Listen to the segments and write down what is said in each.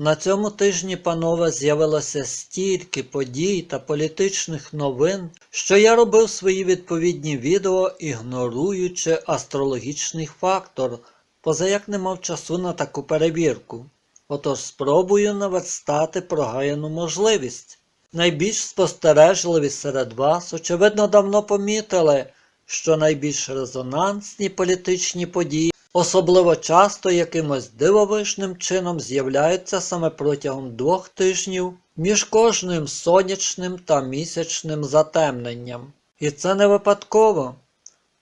На цьому тижні, панове, з'явилося стільки подій та політичних новин, що я робив свої відповідні відео, ігноруючи астрологічний фактор, позаяк не мав часу на таку перевірку. Отож спробую наверстати прогаяну можливість. Найбільш спостережливі серед вас, очевидно, давно помітили, що найбільш резонансні політичні події особливо часто якимось дивовижним чином з'являються саме протягом двох тижнів між кожним сонячним та місячним затемненням. І це не випадково.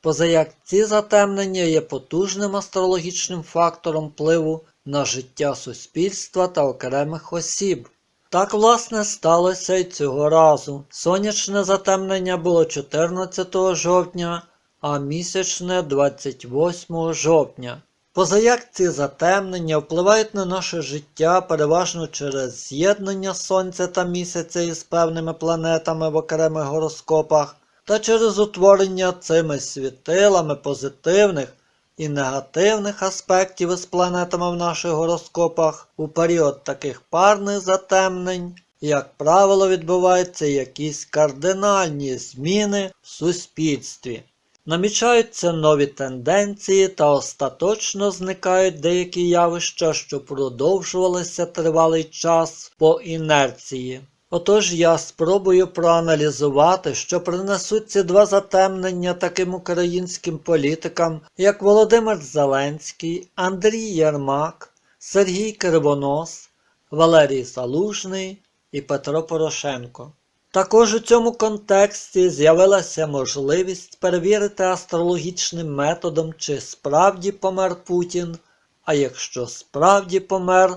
Позаяк ці затемнення є потужним астрологічним фактором впливу на життя суспільства та окремих осіб. Так, власне, сталося і цього разу. Сонячне затемнення було 14 жовтня, а місячне 28 жовтня. Позаяк ці затемнення впливають на наше життя переважно через з'єднання Сонця та місяця із певними планетами в окремих гороскопах та через утворення цими світилами позитивних і негативних аспектів із планетами в наших гороскопах у період таких парних затемнень, як правило, відбуваються якісь кардинальні зміни в суспільстві. Намічаються нові тенденції та остаточно зникають деякі явища, що продовжувалися тривалий час по інерції. Отож я спробую проаналізувати, що принесуть ці два затемнення таким українським політикам, як Володимир Зеленський, Андрій Єрмак, Сергій Кривонос, Валерій Залужний і Петро Порошенко. Також у цьому контексті з'явилася можливість перевірити астрологічним методом, чи справді помер Путін, а якщо справді помер,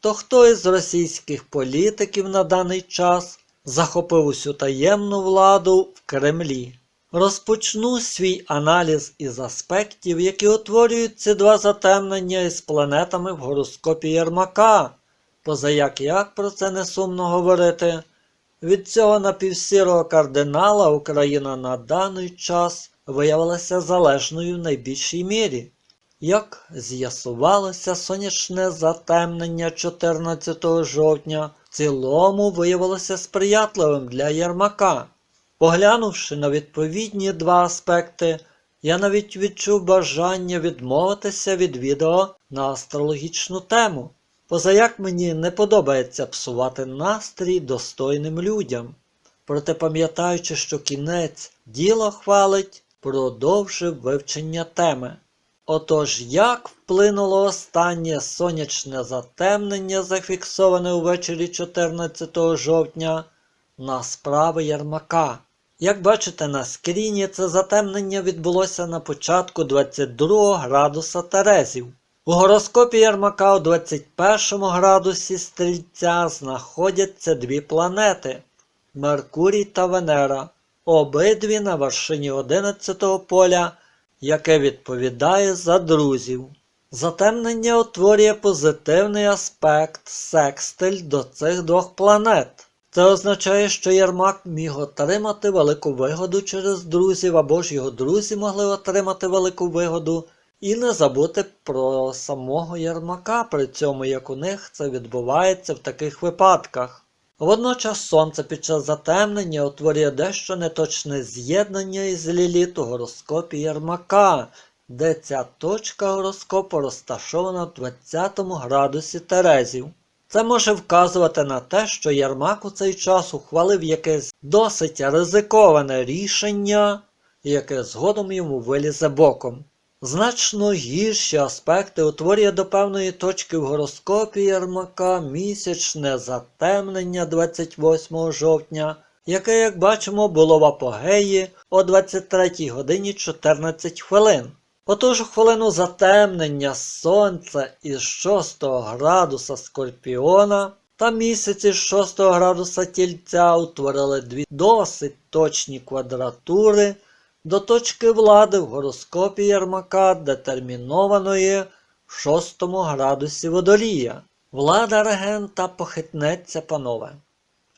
то хто із російських політиків на даний час захопив усю таємну владу в Кремлі. Розпочну свій аналіз із аспектів, які утворюють ці два затемнення із планетами в гороскопі Єрмака, позаяк як про це не сумно говорити. Від цього напівсірого кардинала Україна на даний час виявилася залежною в найбільшій мірі. Як з'ясувалося, сонячне затемнення 14 жовтня в цілому виявилося сприятливим для Єрмака. Поглянувши на відповідні два аспекти, я навіть відчув бажання відмовитися від відео на астрологічну тему. Позаяк мені не подобається псувати настрій достойним людям. Проте пам'ятаючи, що кінець діло хвалить, продовжив вивчення теми. Отож, як вплинуло останнє сонячне затемнення, зафіксоване увечері 14 жовтня, на справи Ярмака? Як бачите на скріні, це затемнення відбулося на початку 22 градуса Терезів. У гороскопі Ярмака у 21 градусі стрільця знаходяться дві планети Меркурій та Венера, обидві на вершині 11-го поля, яке відповідає за друзів. Затемнення утворює позитивний аспект секстиль до цих двох планет. Це означає, що Єрмак міг отримати велику вигоду через друзів, або ж його друзі могли отримати велику вигоду. І не забути про самого Єрмака, при цьому як у них це відбувається в таких випадках. Водночас сонце під час затемнення утворює дещо неточне з'єднання із ліліт у гороскопі Єрмака, де ця точка гороскопу розташована в 20 градусі Терезів. Це може вказувати на те, що Єрмак у цей час ухвалив якесь досить ризиковане рішення, яке згодом йому вилізе боком. Значно гірші аспекти утворює до певної точки в гороскопі Єрмака місячне затемнення 28 жовтня, яке, як бачимо, було в апогеї о 23 годині 14 хвилин. Отож хвилину затемнення Сонця із 6 градуса Скорпіона та місяць із 6 градуса Тільця утворили дві досить точні квадратури до точки влади в гороскопі Єрмака, детермінованої в 6 градусі водолія. Влада регента похитнеться, панове.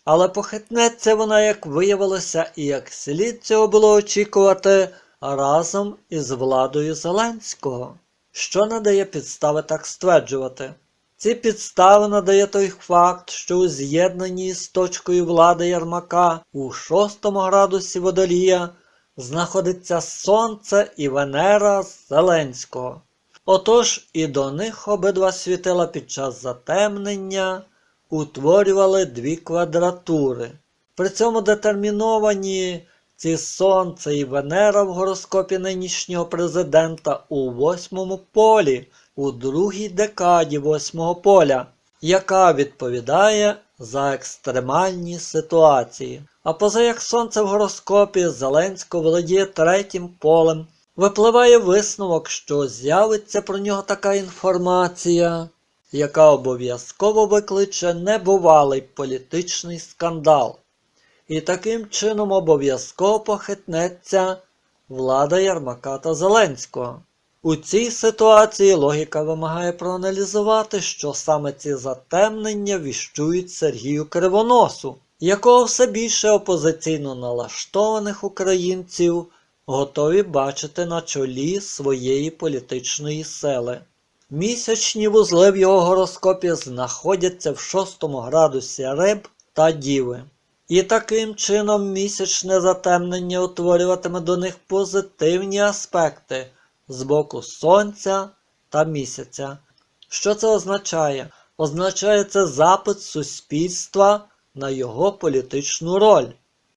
Але похитнеться вона, як виявилося, і як слід цього було очікувати разом із владою Зеленського, що надає підстави так стверджувати. Ці підстави надає той факт, що у з'єднанні з точкою влади Ярмака у шостому градусі водолія знаходиться Сонце і Венера Зеленського. Отож і до них обидва світила під час затемнення утворювали дві квадратури. При цьому детерміновані ці Сонце і Венера в гороскопі нинішнього президента у восьмому полі, у другій декаді восьмого поля, яка відповідає за екстремальні ситуації. А поза як Сонце в гороскопі Зеленського володіє третім полем, випливає висновок, що з'явиться про нього така інформація, яка обов'язково викличе небувалий політичний скандал. І таким чином обов'язково похитнеться влада Ярмака та Зеленського. У цій ситуації логіка вимагає проаналізувати, що саме ці затемнення віщують Сергію Кривоносу, якого все більше опозиційно налаштованих українців готові бачити на чолі своєї політичної сили. Місячні вузли в його гороскопі знаходяться в шостому градусі риб та діви. І таким чином місячне затемнення утворюватиме до них позитивні аспекти з боку Сонця та місяця. Що це означає? Означає це запит суспільства на його політичну роль.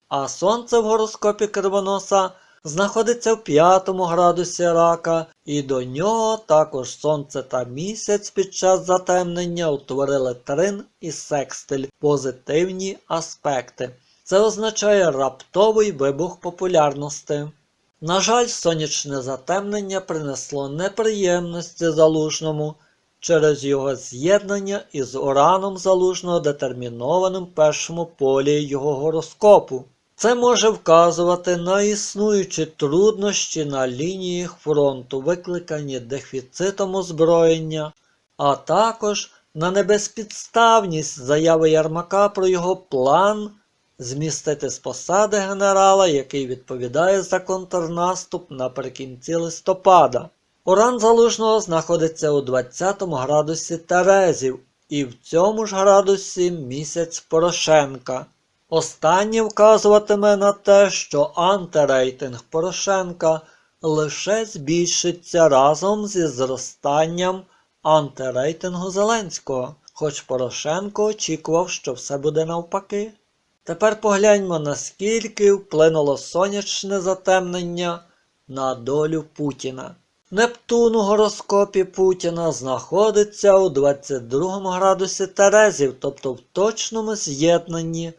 А Сонце в гороскопі Кривоноса знаходиться в п'ятому градусі рака, і до нього також Сонце та місяць під час затемнення утворили трин і секстиль позитивні аспекти. Це означає раптовий вибух популярності. На жаль, сонячне затемнення принесло неприємності залужному через його з'єднання із ураном залужного детермінованим першому полі його гороскопу. Це може вказувати на існуючі труднощі на лініях фронту, викликані дефіцитом озброєння, а також на небезпідставність заяви Ярмака про його план змістити з посади генерала, який відповідає за контрнаступ наприкінці листопада. Уран залужного знаходиться у 20 градусі Терезів і в цьому ж градусі місяць Порошенка. Останнє вказуватиме на те, що антирейтинг Порошенка лише збільшиться разом зі зростанням антирейтингу Зеленського, хоч Порошенко очікував, що все буде навпаки. Тепер погляньмо, наскільки вплинуло сонячне затемнення на долю Путіна. Нептун у гороскопі Путіна знаходиться у 22 градусі Терезів, тобто в точному з'єднанні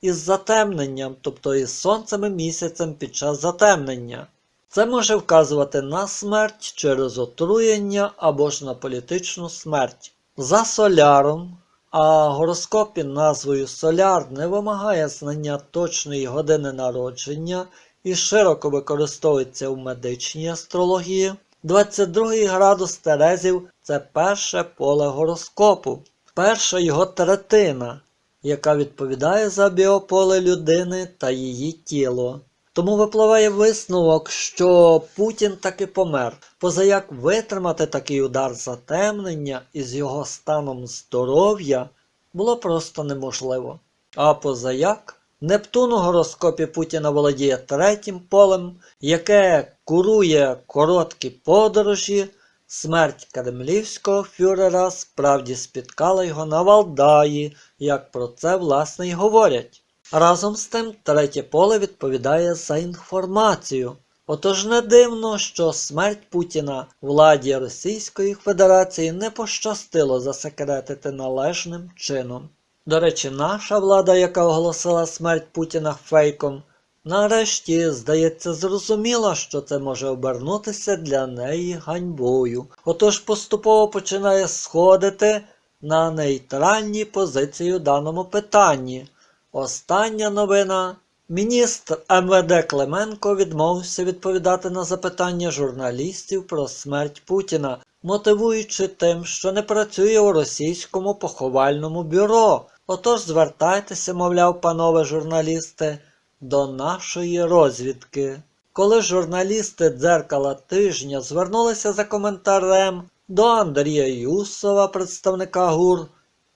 із затемненням, тобто із сонцем і місяцем під час затемнення. Це може вказувати на смерть через отруєння або ж на політичну смерть. За соляром, а гороскоп під назвою Соляр не вимагає знання точної години народження і широко використовується в медичній астрології. 22 градус Терезів це перше поле гороскопу, перша його третина, яка відповідає за біополе людини та її тіло. Тому випливає висновок, що Путін таки помер, позаяк витримати такий удар затемнення із його станом здоров'я було просто неможливо. А позаяк Нептун у гороскопі Путіна володіє третім полем, яке курує короткі подорожі. Смерть кремлівського фюрера справді спіткала його на Валдаї, як про це власне й говорять. Разом з тим, третє поле відповідає за інформацію. Отож не дивно, що смерть Путіна владі Російської Федерації не пощастило засекретити належним чином. До речі, наша влада, яка оголосила смерть Путіна фейком, нарешті, здається, зрозуміла, що це може обернутися для неї ганьбою. Отож поступово починає сходити на нейтральній позиції у даному питанні. Остання новина. Міністр МВД Клименко відмовився відповідати на запитання журналістів про смерть Путіна, мотивуючи тим, що не працює у російському поховальному бюро. Отож звертайтеся, мовляв, панове журналісти, до нашої розвідки. Коли журналісти дзеркала тижня звернулися за коментарем До Андрія Юсова, представника ГУР,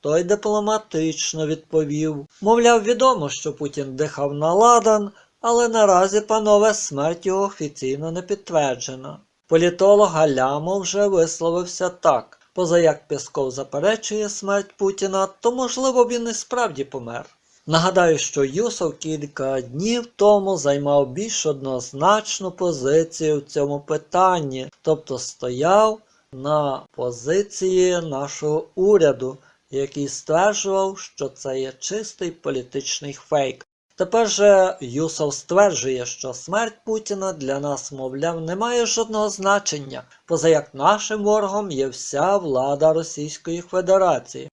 той дипломатично відповів. Мовляв, відомо, що Путін дихав на ладан, але наразі, панове, смерть його офіційно не підтверджена. Політолог Галямов вже висловився так. Поза як Пєсков заперечує смерть Путіна, то можливо він і справді помер. Нагадаю, що Юсов кілька днів тому займав більш однозначну позицію в цьому питанні, тобто стояв на позиції нашого уряду, який стверджував, що це є чистий політичний фейк. Тепер же Юсов стверджує, що смерть Путіна для нас, мовляв, не має жодного значення, поза як нашим ворогом є вся влада Російської Федерації.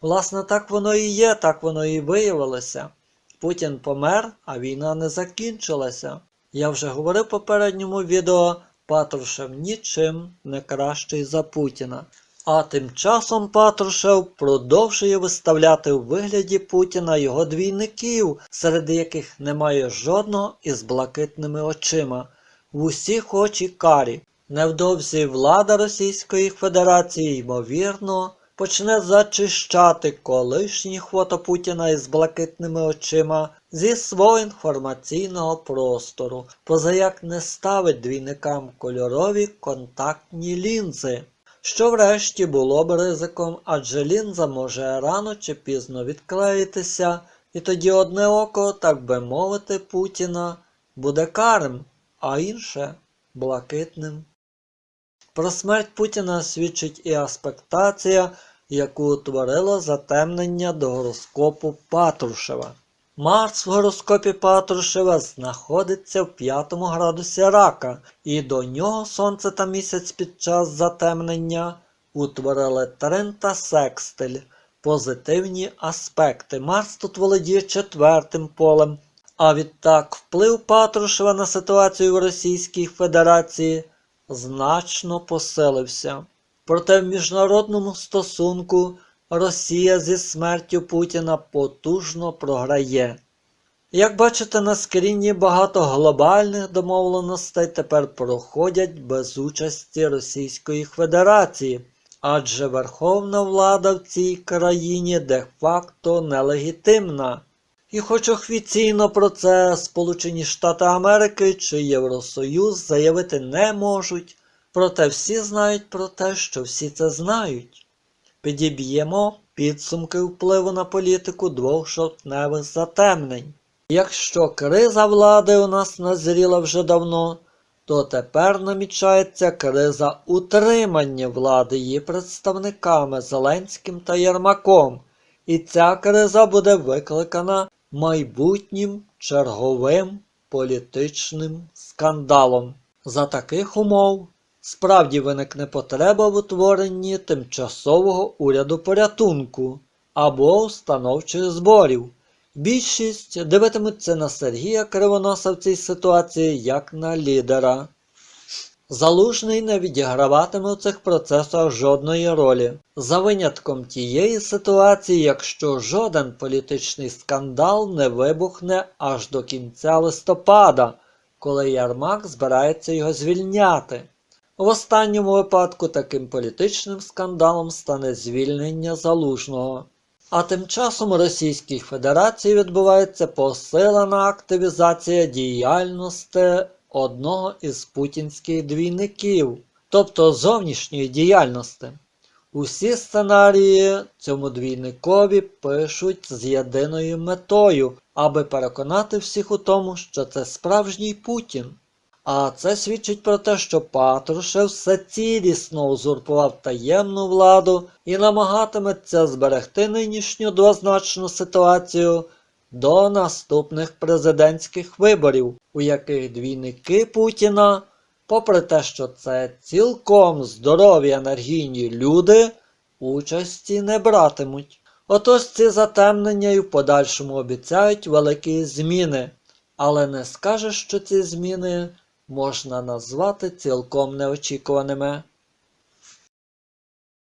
Власне, так воно і є, так воно і виявилося. Путін помер, а війна не закінчилася. Я вже говорив в попередньому відео, Патрушев нічим не кращий за Путіна. А тим часом Патрушев продовжує виставляти у вигляді Путіна його двійників, серед яких немає жодного із блакитними очима. В усіх очі карі. Невдовзі влада Російської Федерації, ймовірно, почне зачищати колишні фото Путіна із блакитними очима зі свого інформаційного простору, позаяк не ставить двійникам кольорові контактні лінзи. Що врешті було б ризиком, адже лінза може рано чи пізно відклеїтися, і тоді одне око, так би мовити, Путіна буде карим, а інше блакитним. Про смерть Путіна свідчить і аспектація, яку утворило затемнення до гороскопу Патрушева. Марс в гороскопі Патрушева знаходиться в п'ятому градусі рака, і до нього сонце та місяць під час затемнення утворили трин та секстиль, позитивні аспекти. Марс тут володіє четвертим полем, а відтак вплив Патрушева на ситуацію в Російській Федерації значно посилився. Проте в міжнародному стосунку Росія зі смертю Путіна потужно програє. Як бачите, на скріні багато глобальних домовленостей тепер проходять без участі Російської Федерації, адже верховна влада в цій країні де-факто нелегітимна. І хоч офіційно про це Сполучені Штати Америки чи Євросоюз заявити не можуть, проте всі знають про те, що всі це знають. Підіб'ємо підсумки впливу на політику двох жовтневих затемнень. Якщо криза влади у нас назріла вже давно, то тепер намічається криза утримання влади її представниками Зеленським та Єрмаком, і ця криза буде викликана майбутнім черговим політичним скандалом. За таких умов справді виникне потреба в утворенні тимчасового уряду порятунку або установчих зборів. Більшість дивитимуться на Сергія Кривоноса в цій ситуації як на лідера. Залужний не відіграватиме у цих процесах жодної ролі, за винятком тієї ситуації, якщо жоден політичний скандал не вибухне аж до кінця листопада, коли Ярмак збирається його звільняти. В останньому випадку таким політичним скандалом стане звільнення залужного. А тим часом у Російській Федерації відбувається посилена активізація діяльності одного із путінських двійників, тобто зовнішньої діяльності. Усі сценарії цьому двійникові пишуть з єдиною метою, аби переконати всіх у тому, що це справжній Путін. А це свідчить про те, що Патрушев все цілісно узурпував таємну владу і намагатиметься зберегти нинішню двозначну ситуацію до наступних президентських виборів, у яких двійники Путіна, попри те, що це цілком здорові енергійні люди, участі не братимуть. Отож ці затемнення і в подальшому обіцяють великі зміни, але не скажеш, що ці зміни можна назвати цілком неочікуваними.